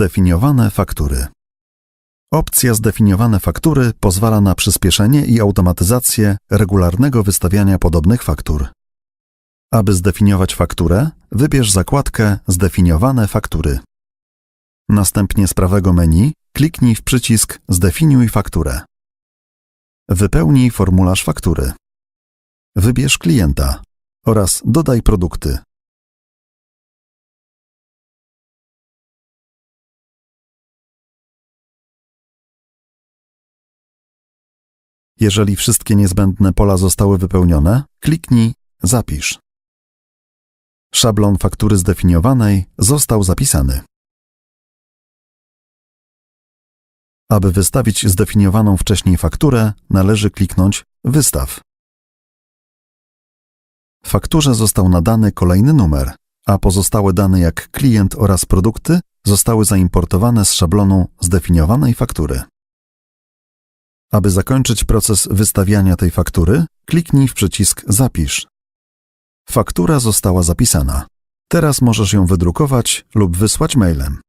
Zdefiniowane faktury. Opcja Zdefiniowane faktury pozwala na przyspieszenie i automatyzację regularnego wystawiania podobnych faktur. Aby zdefiniować fakturę, wybierz zakładkę Zdefiniowane faktury. Następnie z prawego menu kliknij w przycisk Zdefiniuj fakturę. Wypełnij formularz faktury. Wybierz klienta oraz dodaj produkty. Jeżeli wszystkie niezbędne pola zostały wypełnione, kliknij Zapisz. Szablon faktury zdefiniowanej został zapisany. Aby wystawić zdefiniowaną wcześniej fakturę, należy kliknąć Wystaw. Fakturze został nadany kolejny numer, a pozostałe dane jak klient oraz produkty zostały zaimportowane z szablonu zdefiniowanej faktury. Aby zakończyć proces wystawiania tej faktury, kliknij w przycisk Zapisz. Faktura została zapisana. Teraz możesz ją wydrukować lub wysłać mailem.